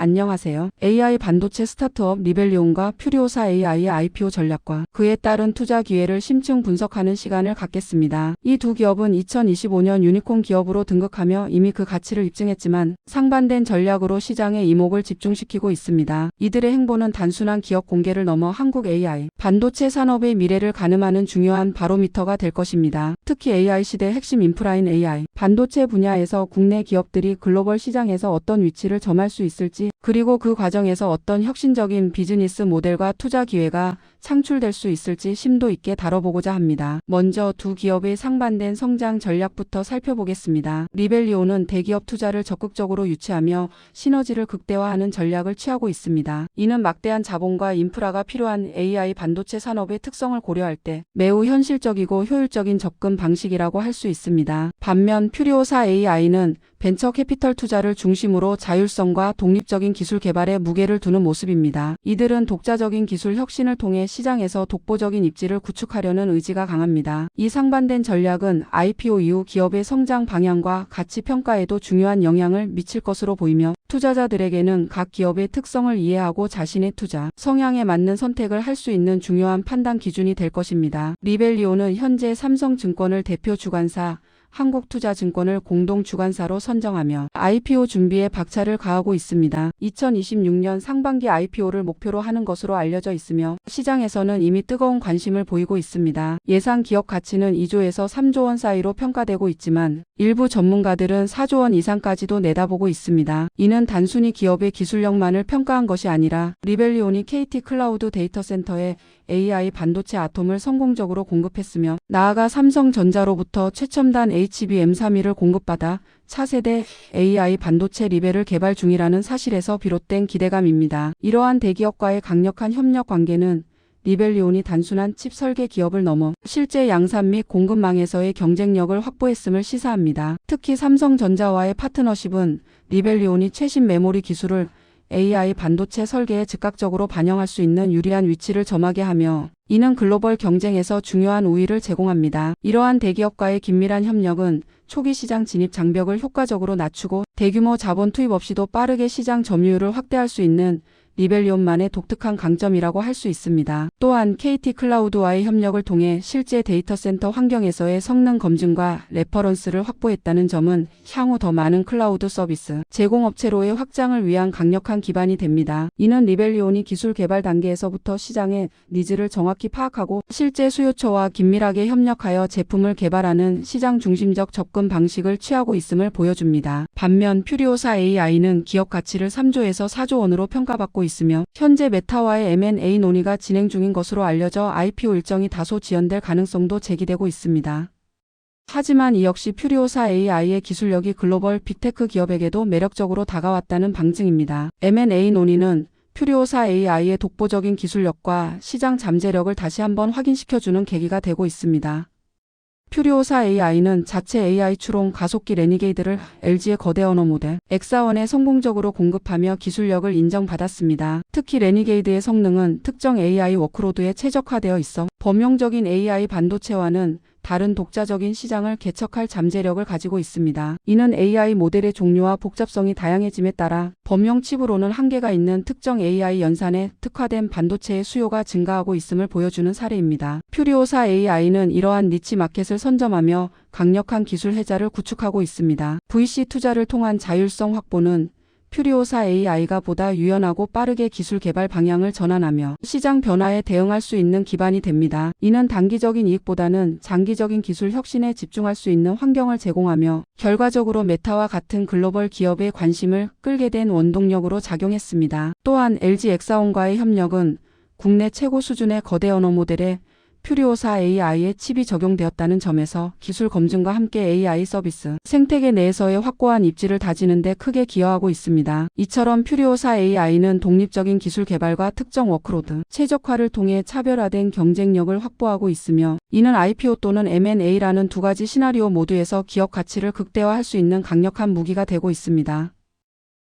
안녕하세요. AI 반도체 스타트업 리벨리온과 퓨리오사 AI의 IPO 전략과 그에 따른 투자 기회를 심층 분석하는 시간을 갖겠습니다. 이 두 기업은 2025년 유니콘 기업으로 등극하며 이미 그 가치를 입증했지만 상반된 전략으로 시장의 이목을 집중시키고 있습니다. 이들의 행보는 단순한 기업 공개를 넘어 한국 AI 반도체 산업의 미래를 가늠하는 중요한 바로미터가 될 것입니다. 특히 AI 시대 핵심 인프라인 AI 반도체 분야에서 국내 기업들이 글로벌 시장에서 어떤 위치를 점할 수 있을지 그리고 그 과정에서 어떤 혁신적인 비즈니스 모델과 투자 기회가 창출될 수 있을지 심도 있게 다뤄보고자 합니다. 먼저 두 기업의 상반된 성장 전략부터 살펴보겠습니다. 리벨리오는 대기업 투자를 적극적으로 유치하며 시너지를 극대화하는 전략을 취하고 있습니다. 이는 막대한 자본과 인프라가 필요한 AI 반도체 산업의 특성을 고려할 때 매우 현실적이고 효율적인 접근 방식이라고 할 수 있습니다. 반면 퓨리오사 AI는 벤처 캐피털 투자를 중심으로 자율성과 독립적인 기술 개발에 무게를 두는 모습입니다. 이들은 독자적인 기술 혁신을 통해 시장에서 독보적인 입지를 구축하려는 의지가 강합니다. 이 상반된 전략은 IPO 이후 기업의 성장 방향과 가치 평가에도 중요한 영향을 미칠 것으로 보이며 투자자들에게는 각 기업의 특성을 이해하고 자신의 투자 성향에 맞는 선택을 할 수 있는 중요한 판단 기준이 될 것입니다. 리벨리오는 현재 삼성증권을 대표 주관사 한국투자증권을 공동 주관사로 선정하며 IPO 준비에 박차를 가하고 있습니다. 2026년 상반기 IPO를 목표로 하는 것으로 알려져 있으며 시장에서는 이미 뜨거운 관심을 보이고 있습니다. 예상 기업 가치는 2조에서 3조 원 사이로 평가되고 있지만 일부 전문가들은 4조 원 이상까지도 내다보고 있습니다. 이는 단순히 기업의 기술력만을 평가한 것이 아니라 리벨리온이 KT 클라우드 데이터 센터에 AI 반도체 아톰을 성공적으로 공급했으며 나아가 삼성전자로부터 최첨단 HBM3를 공급받아 차세대 AI 반도체 리벨을 개발 중이라는 사실에서 비롯된 기대감입니다. 이러한 대기업과의 강력한 협력 관계는 리벨리온이 단순한 칩 설계 기업을 넘어 실제 양산 및 공급망에서의 경쟁력을 확보했음을 시사합니다. 특히 삼성전자와의 파트너십은 리벨리온이 최신 메모리 기술을 AI 반도체 설계에 즉각적으로 반영할 수 있는 유리한 위치를 점하게 하며 이는 글로벌 경쟁에서 중요한 우위를 제공합니다. 이러한 대기업과의 긴밀한 협력은 초기 시장 진입 장벽을 효과적으로 낮추고 대규모 자본 투입 없이도 빠르게 시장 점유율을 확대할 수 있는 리벨리온만의 독특한 강점이라고 할 수 있습니다. 또한 KT 클라우드와의 협력을 통해 실제 데이터 센터 환경에서의 성능 검증과 레퍼런스를 확보했다는 점은 향후 더 많은 클라우드 서비스 제공업체로의 확장을 위한 강력한 기반이 됩니다. 이는 리벨리온이 기술 개발 단계에서부터 시장의 니즈를 정확히 파악하고 실제 수요처와 긴밀하게 협력하여 제품을 개발하는 시장 중심적 접근 방식을 취하고 있음을 보여줍니다. 반면 퓨리오사 AI는 기업 가치를 3조에서 4조 원으로 평가받고 있으며 현재 메타와의 M&A 논의가 진행 중인 것으로 알려져 IPO 일정이 다소 지연될 가능성도 제기되고 있습니다. 하지만 이 역시 퓨리오사 AI의 기술력이 글로벌 빅테크 기업에게도 매력적으로 다가왔다는 방증입니다. M&A 논의는 퓨리오사 AI의 독보적인 기술력과 시장 잠재력을 다시 한번 확인시켜주는 계기가 되고 있습니다. 퓨리오사 AI는 자체 AI 추론 가속기 레니게이드를 LG의 거대 언어 모델 엑사원에 성공적으로 공급하며 기술력을 인정받았습니다. 특히 레니게이드의 성능은 특정 AI 워크로드에 최적화되어 있어 범용적인 AI 반도체와는 다른 독자적인 시장을 개척할 잠재력을 가지고 있습니다. 이는 AI 모델의 종류와 복잡성이 다양해짐에 따라 범용 칩으로는 한계가 있는 특정 AI 연산에 특화된 반도체의 수요가 증가하고 있음을 보여주는 사례입니다. 퓨리오사 AI는 이러한 니치 마켓을 선점하며 강력한 기술 해자를 구축하고 있습니다. VC 투자를 통한 자율성 확보는 퓨리오사 AI가 보다 유연하고 빠르게 기술 개발 방향을 전환하며 시장 변화에 대응할 수 있는 기반이 됩니다. 이는 단기적인 이익보다는 장기적인 기술 혁신에 집중할 수 있는 환경을 제공하며 결과적으로 메타와 같은 글로벌 기업의 관심을 끌게 된 원동력으로 작용했습니다. 또한 LG 엑사온과의 협력은 국내 최고 수준의 거대 언어 모델에 퓨리오사 AI의 칩이 적용되었다는 점에서 기술 검증과 함께 AI 서비스 생태계 내에서의 확고한 입지를 다지는 데 크게 기여하고 있습니다. 이처럼 퓨리오사 AI는 독립적인 기술 개발과 특정 워크로드 최적화를 통해 차별화된 경쟁력을 확보하고 있으며 이는 IPO 또는 M&A라는 두 가지 시나리오 모두에서 기업 가치를 극대화할 수 있는 강력한 무기가 되고 있습니다.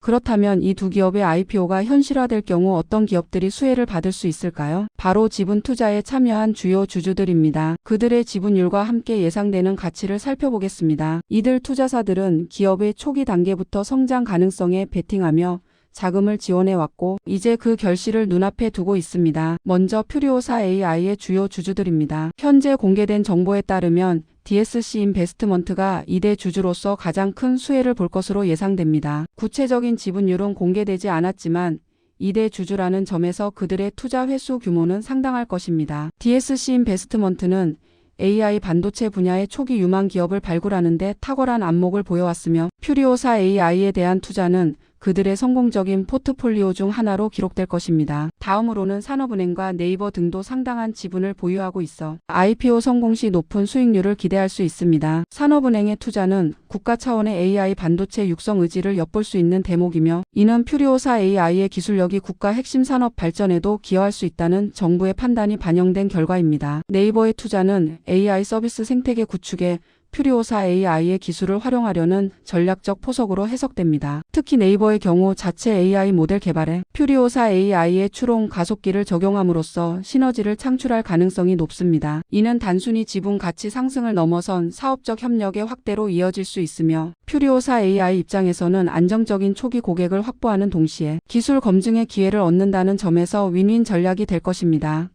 그렇다면 이 두 기업의 IPO가 현실화될 경우 어떤 기업들이 수혜를 받을 수 있을까요? 바로 지분 투자에 참여한 주요 주주들입니다. 그들의 지분율과 함께 예상되는 가치를 살펴보겠습니다. 이들 투자사들은 기업의 초기 단계부터 성장 가능성에 베팅하며 자금을 지원해 왔고 이제 그 결실을 눈앞에 두고 있습니다. 먼저 퓨리오사 AI의 주요 주주들입니다. 현재 공개된 정보에 따르면 DSC 인베스트먼트가 2대 주주로서 가장 큰 수혜를 볼 것으로 예상됩니다. 구체적인 지분율은 공개되지 않았지만 2대 주주라는 점에서 그들의 투자 회수 규모는 상당할 것입니다. DSC 인베스트먼트는 AI 반도체 분야의 초기 유망 기업을 발굴하는 데 탁월한 안목을 보여왔으며 퓨리오사 AI에 대한 투자는 그들의 성공적인 포트폴리오 중 하나로 기록될 것입니다. 다음으로는 산업은행과 네이버 등도 상당한 지분을 보유하고 있어 IPO 성공 시 높은 수익률을 기대할 수 있습니다. 산업은행의 투자는 국가 차원의 AI 반도체 육성 의지를 엿볼 수 있는 대목이며 이는 퓨리오사 AI의 기술력이 국가 핵심 산업 발전에도 기여할 수 있다는 정부의 판단이 반영된 결과입니다. 네이버의 투자는 AI 서비스 생태계 구축에 퓨리오사 AI의 기술을 활용하려는 전략적 포석으로 해석됩니다. 특히 네이버의 경우 자체 AI 모델 개발에 퓨리오사 AI의 추론 가속기를 적용함으로써 시너지를 창출할 가능성이 높습니다. 이는 단순히 지분 가치 상승을 넘어선 사업적 협력의 확대로 이어질 수 있으며 퓨리오사 AI 입장에서는 안정적인 초기 고객을 확보하는 동시에 기술 검증의 기회를 얻는다는 점에서 윈윈 전략이 될 것입니다.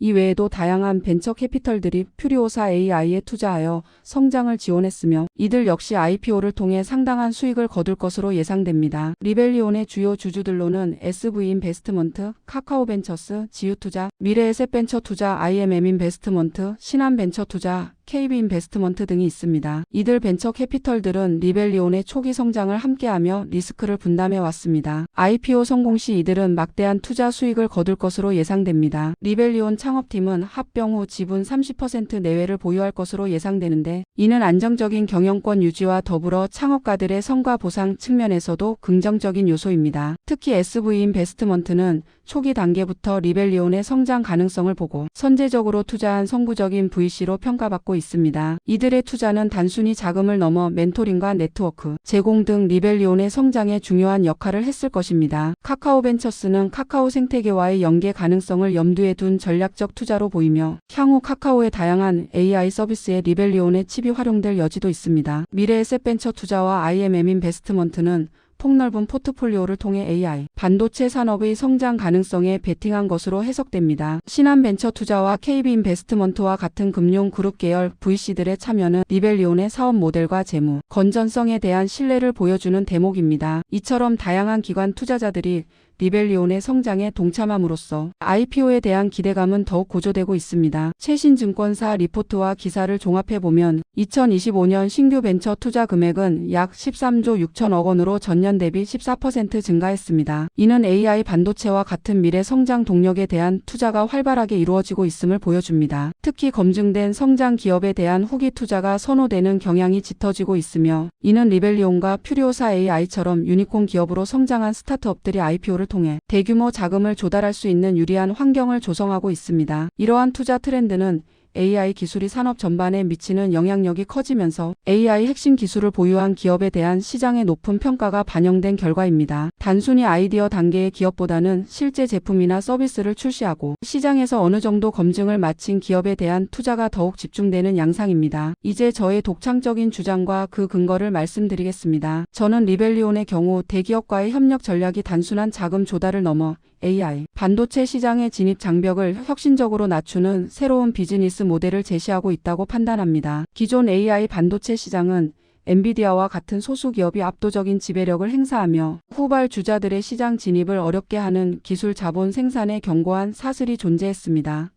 이 외에도 다양한 벤처 캐피털들이 퓨리오사 AI에 투자하여 성장을 지원했으며 이들 역시 IPO를 통해 상당한 수익을 거둘 것으로 예상됩니다. 리벨리온의 주요 주주들로는 SV 인베스트먼트, 카카오 벤처스, 지유투자, 미래에셋 벤처 투자, IMM 인베스트먼트, 신한 벤처 투자, KB 인베스트먼트 등이 있습니다. 이들 벤처 캐피털들은 리벨리온의 초기 성장을 함께하며 리스크를 분담해 왔습니다. IPO 성공 시 이들은 막대한 투자 수익을 거둘 것으로 예상됩니다. 리벨리온 창업팀은 합병 후 지분 30% 내외를 보유할 것으로 예상되는데 이는 안정적인 경영권 유지와 더불어 창업가들의 성과 보상 측면에서도 긍정적인 요소입니다. 특히 SV 인베스트먼트는 초기 단계부터 리벨리온의 성장 가능성을 보고 선제적으로 투자한 성부적인 VC로 평가받고 있습니다. 이들의 투자는 단순히 자금을 넘어 멘토링과 네트워크, 제공 등 리벨리온의 성장에 중요한 역할을 했을 것입니다. 카카오 벤처스는 카카오 생태계와의 연계 가능성을 염두에 둔 전략적 투자로 보이며 향후 카카오의 다양한 AI 서비스에 리벨리온의 칩이 활용될 여지도 있습니다. 미래에셋벤처 투자와 IMM 인베스트먼트는 폭넓은 포트폴리오를 통해 AI, 반도체 산업의 성장 가능성에 베팅한 것으로 해석됩니다. 신한벤처 투자와 KB 인베스트먼트와 같은 금융 그룹 계열 VC들의 참여는 리벨리온의 사업 모델과 재무, 건전성에 대한 신뢰를 보여주는 대목입니다. 이처럼 다양한 기관 투자자들이 리벨리온의 성장에 동참함으로써 IPO에 대한 기대감은 더욱 고조되고 있습니다. 최신 증권사 리포트와 기사를 종합해보면 2025년 신규 벤처 투자 금액은 약 13조 6천억 원으로 전년 대비 14% 증가했습니다. 이는 AI 반도체와 같은 미래 성장 동력에 대한 투자가 활발하게 이루어지고 있음을 보여줍니다. 특히 검증된 성장 기업에 대한 후기 투자가 선호되는 경향이 짙어지고 있으며 이는 리벨리온과 퓨리오사 AI처럼 유니콘 기업으로 성장한 스타트업들이 IPO를 통해 대규모 자금을 조달할 수 있는 유리한 환경을 조성하고 있습니다. 이러한 투자 트렌드는 AI 기술이 산업 전반에 미치는 영향력이 커지면서 AI 핵심 기술을 보유한 기업에 대한 시장의 높은 평가가 반영된 결과입니다. 단순히 아이디어 단계의 기업보다는 실제 제품이나 서비스를 출시하고 시장에서 어느 정도 검증을 마친 기업에 대한 투자가 더욱 집중되는 양상입니다. 이제 저의 독창적인 주장과 그 근거를 말씀드리겠습니다. 저는 리벨리온의 경우 대기업과의 협력 전략이 단순한 자금 조달을 넘어 AI, 반도체 시장의 진입 장벽을 혁신적으로 낮추는 새로운 비즈니스 모델을 제시하고 있다고 판단합니다. 기존 AI 반도체 시장은 엔비디아와 같은 소수 기업이 압도적인 지배력을 행사하며 후발 주자들의 시장 진입을 어렵게 하는 기술 자본 생산에 견고한 사슬이 존재했습니다.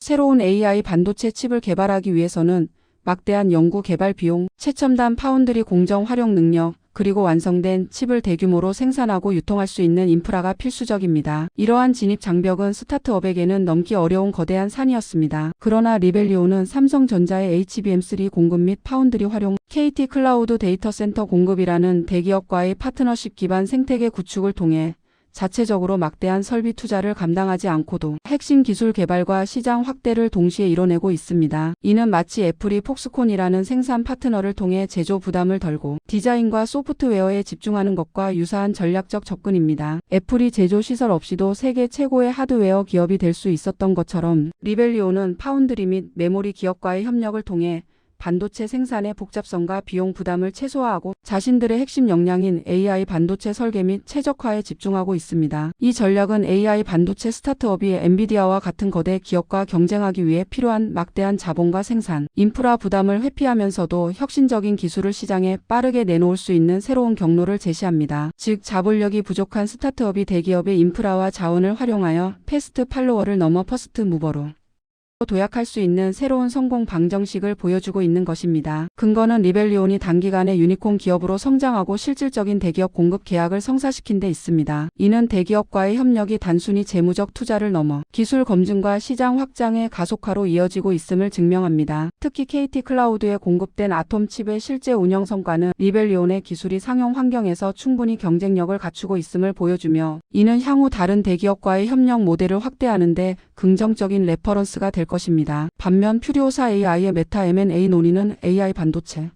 새로운 AI 반도체 칩을 개발하기 위해서는 막대한 연구 개발 비용, 최첨단 파운드리 공정 활용 능력, 그리고 완성된 칩을 대규모로 생산하고 유통할 수 있는 인프라가 필수적입니다. 이러한 진입 장벽은 스타트업에게는 넘기 어려운 거대한 산이었습니다. 그러나 리벨리오는 삼성전자의 HBM3 공급 및 파운드리 활용, KT 클라우드 데이터 센터 공급이라는 대기업과의 파트너십 기반 생태계 구축을 통해 자체적으로 막대한 설비 투자를 감당하지 않고도 핵심 기술 개발과 시장 확대를 동시에 이뤄내고 있습니다. 이는 마치 애플이 폭스콘이라는 생산 파트너를 통해 제조 부담을 덜고 디자인과 소프트웨어에 집중하는 것과 유사한 전략적 접근입니다. 애플이 제조 시설 없이도 세계 최고의 하드웨어 기업이 될 수 있었던 것처럼 리벨리오는 파운드리 및 메모리 기업과의 협력을 통해 반도체 생산의 복잡성과 비용 부담을 최소화하고 자신들의 핵심 역량인 AI 반도체 설계 및 최적화에 집중하고 있습니다. 이 전략은 AI 반도체 스타트업이 엔비디아와 같은 거대 기업과 경쟁하기 위해 필요한 막대한 자본과 생산, 인프라 부담을 회피하면서도 혁신적인 기술을 시장에 빠르게 내놓을 수 있는 새로운 경로를 제시합니다. 즉, 자본력이 부족한 스타트업이 대기업의 인프라와 자원을 활용하여 패스트 팔로워를 넘어 퍼스트 무버로 도약할 수 있는 새로운 성공 방정식을 보여주고 있는 것입니다. 근거는 리벨리온이 단기간에 유니콘 기업으로 성장하고 실질적인 대기업 공급 계약을 성사시킨 데 있습니다. 이는 대기업과의 협력이 단순히 재무적 투자를 넘어 기술 검증과 시장 확장의 가속화로 이어지고 있음을 증명합니다. 특히 KT 클라우드에 공급된 아톰 칩의 실제 운영 성과는 리벨리온의 기술이 상용 환경에서 충분히 경쟁력을 갖추고 있음을 보여주며 이는 향후 다른 대기업과의 협력 모델을 확대하는 데 긍정적인 레퍼런스가 될 것입니다. 반면 퓨리오사 AI의 메타 M&A 논의는 AI 반도체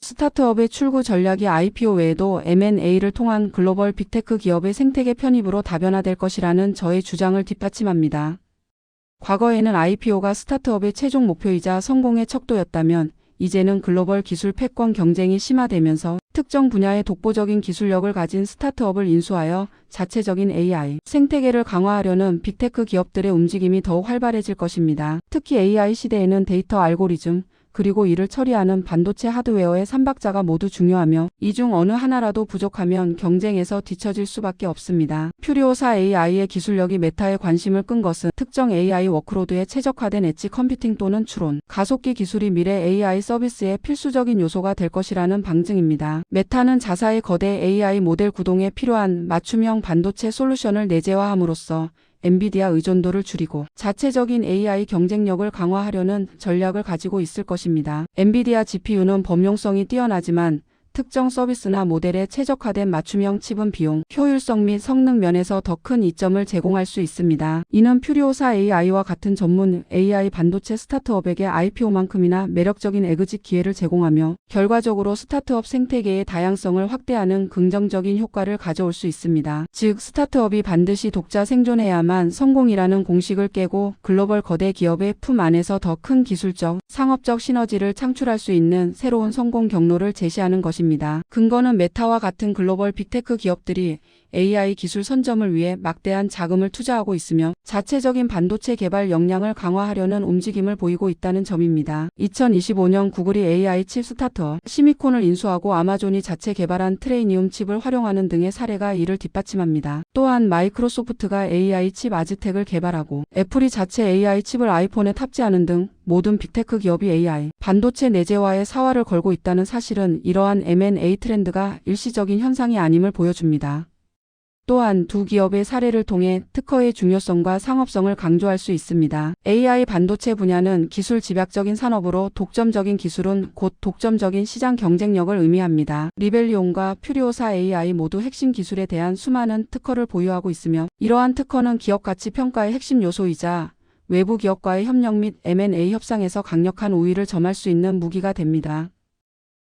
스타트업의 출구 전략이 IPO 외에도 M&A를 통한 글로벌 빅테크 기업의 생태계 편입으로 다변화될 것이라는 저의 주장을 뒷받침합니다. 과거에는 IPO가 스타트업의 최종 목표이자 성공의 척도였다면 이제는 글로벌 기술 패권 경쟁이 심화되면서 특정 분야의 독보적인 기술력을 가진 스타트업을 인수하여 자체적인 AI 생태계를 강화하려는 빅테크 기업들의 움직임이 더욱 활발해질 것입니다. 특히 AI 시대에는 데이터 알고리즘, 그리고 이를 처리하는 반도체 하드웨어의 삼박자가 모두 중요하며 이 중 어느 하나라도 부족하면 경쟁에서 뒤처질 수밖에 없습니다. 퓨리오사 AI의 기술력이 메타에 관심을 끈 것은 특정 AI 워크로드에 최적화된 엣지 컴퓨팅 또는 추론, 가속기 기술이 미래 AI 서비스의 필수적인 요소가 될 것이라는 방증입니다. 메타는 자사의 거대 AI 모델 구동에 필요한 맞춤형 반도체 솔루션을 내재화함으로써 엔비디아 의존도를 줄이고 자체적인 AI 경쟁력을 강화하려는 전략을 가지고 있을 것입니다. 엔비디아 GPU는 범용성이 뛰어나지만 특정 서비스나 모델에 최적화된 맞춤형 칩은 비용, 효율성 및 성능 면에서 더 큰 이점을 제공할 수 있습니다. 이는 퓨리오사 AI와 같은 전문 AI 반도체 스타트업에게 IPO만큼이나 매력적인 에그짓 기회를 제공하며 결과적으로 스타트업 생태계의 다양성을 확대하는 긍정적인 효과를 가져올 수 있습니다. 즉, 스타트업이 반드시 독자 생존해야만 성공이라는 공식을 깨고 글로벌 거대 기업의 품 안에서 더 큰 기술적, 상업적 시너지를 창출할 수 있는 새로운 성공 경로를 제시하는 것입니다. 있습니다. 근거는 메타와 같은 글로벌 빅테크 기업들이 AI 기술 선점을 위해 막대한 자금을 투자하고 있으며 자체적인 반도체 개발 역량을 강화하려는 움직임을 보이고 있다는 점입니다. 2025년 구글이 AI 칩 스타트업 시미콘을 인수하고 아마존이 자체 개발한 트레이니움 칩을 활용하는 등의 사례가 이를 뒷받침합니다. 또한 마이크로소프트가 AI 칩 아즈텍을 개발하고 애플이 자체 AI 칩을 아이폰에 탑재하는 등 모든 빅테크 기업이 AI 반도체 내재화에 사활을 걸고 있다는 사실은 이러한 M&A 트렌드가 일시적인 현상이 아님을 보여줍니다. 또한 두 기업의 사례를 통해 특허의 중요성과 상업성을 강조할 수 있습니다. AI 반도체 분야는 기술 집약적인 산업으로 독점적인 기술은 곧 독점적인 시장 경쟁력을 의미합니다. 리벨리온과 퓨리오사 AI 모두 핵심 기술에 대한 수많은 특허를 보유하고 있으며 이러한 특허는 기업 가치 평가의 핵심 요소이자 외부 기업과의 협력 및 M&A 협상에서 강력한 우위를 점할 수 있는 무기가 됩니다.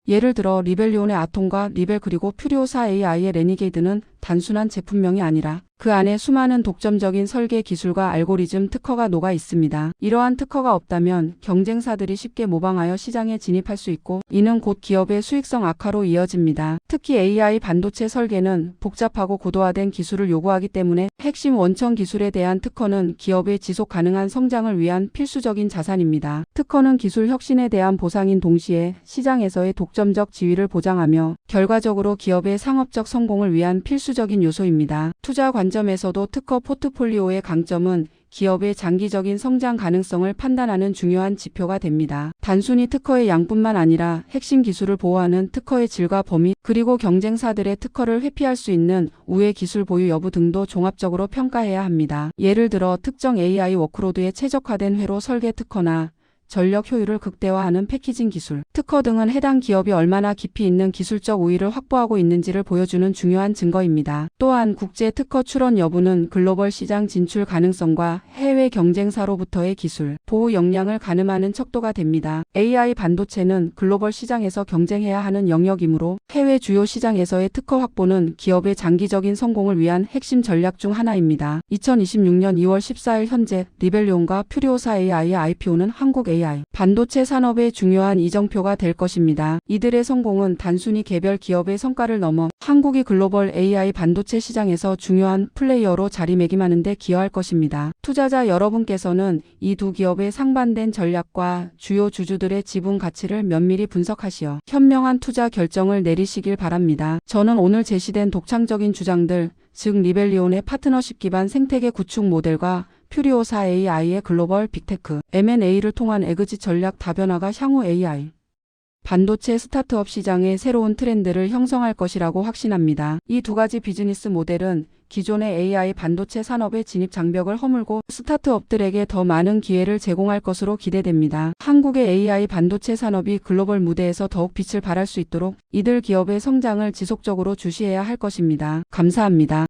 예를 들어 리벨리온의 아톰과 리벨 그리고 퓨리오사 AI의 레니게이드는 단순한 제품명이 아니라 그 안에 수많은 독점적인 설계 기술과 알고리즘 특허가 녹아 있습니다. 이러한 특허가 없다면 경쟁사들이 쉽게 모방하여 시장에 진입할 수 있고 이는 곧 기업의 수익성 악화로 이어집니다. 특히 AI 반도체 설계는 복잡하고 고도화된 기술을 요구하기 때문에 핵심 원천 기술에 대한 특허는 기업의 지속 가능한 성장을 위한 필수적인 자산입니다. 특허는 기술 혁신에 대한 보상인 동시에 시장에서의 독점적 지위를 보장하며 결과적으로 기업의 상업적 성공을 위한 필수 적인 요소입니다. 투자 관 관점에서도 특허 포트폴리오의 강점은 기업의 장기적인 성장 가능성을 판단하는 중요한 지표가 됩니다. 단순히 특허의 양뿐만 아니라 핵심 기술을 보호하는 특허의 질과 범위, 그리고 경쟁사들의 특허를 회피할 수 있는 우회 기술 보유 여부 등도 종합적으로 평가해야 합니다. 예를 들어 특정 AI 워크로드에 최적화된 회로 설계 특허나 전력 효율을 극대화하는 패키징 기술, 특허 등은 해당 기업이 얼마나 깊이 있는 기술적 우위를 확보하고 있는지를 보여주는 중요한 증거입니다. 또한 국제 특허 출원 여부는 글로벌 시장 진출 가능성과 해외 경쟁사로부터의 기술, 보호 역량을 가늠하는 척도가 됩니다. AI 반도체는 글로벌 시장에서 경쟁해야 하는 영역이므로 해외 주요 시장에서의 특허 확보는 기업의 장기적인 성공을 위한 핵심 전략 중 하나입니다. 2026년 2월 14일 현재 리벨리온과 퓨리오사 AI의 IPO는 한국 AI, 반도체 산업의 중요한 이정표가 될 것입니다. 이들의 성공은 단순히 개별 기업의 성과를 넘어 한국이 글로벌 AI 반도체 시장에서 중요한 플레이어로 자리매김하는 데 기여할 것입니다. 투자자 여러분께서는 이 두 기업의 상반된 전략과 주요 주주들의 지분 가치를 면밀히 분석하시어 현명한 투자 결정을 내리시길 바랍니다. 저는 오늘 제시된 독창적인 주장들, 즉 리벨리온의 파트너십 기반 생태계 구축 모델과 퓨리오사 AI의 글로벌 빅테크 M&A를 통한 에그짓 전략 다변화가 향후 AI 반도체 스타트업 시장의 새로운 트렌드를 형성할 것이라고 확신합니다. 이 두 가지 비즈니스 모델은 기존의 AI 반도체 산업의 진입 장벽을 허물고 스타트업들에게 더 많은 기회를 제공할 것으로 기대됩니다. 한국의 AI 반도체 산업이 글로벌 무대에서 더욱 빛을 발할 수 있도록 이들 기업의 성장을 지속적으로 주시해야 할 것입니다. 감사합니다.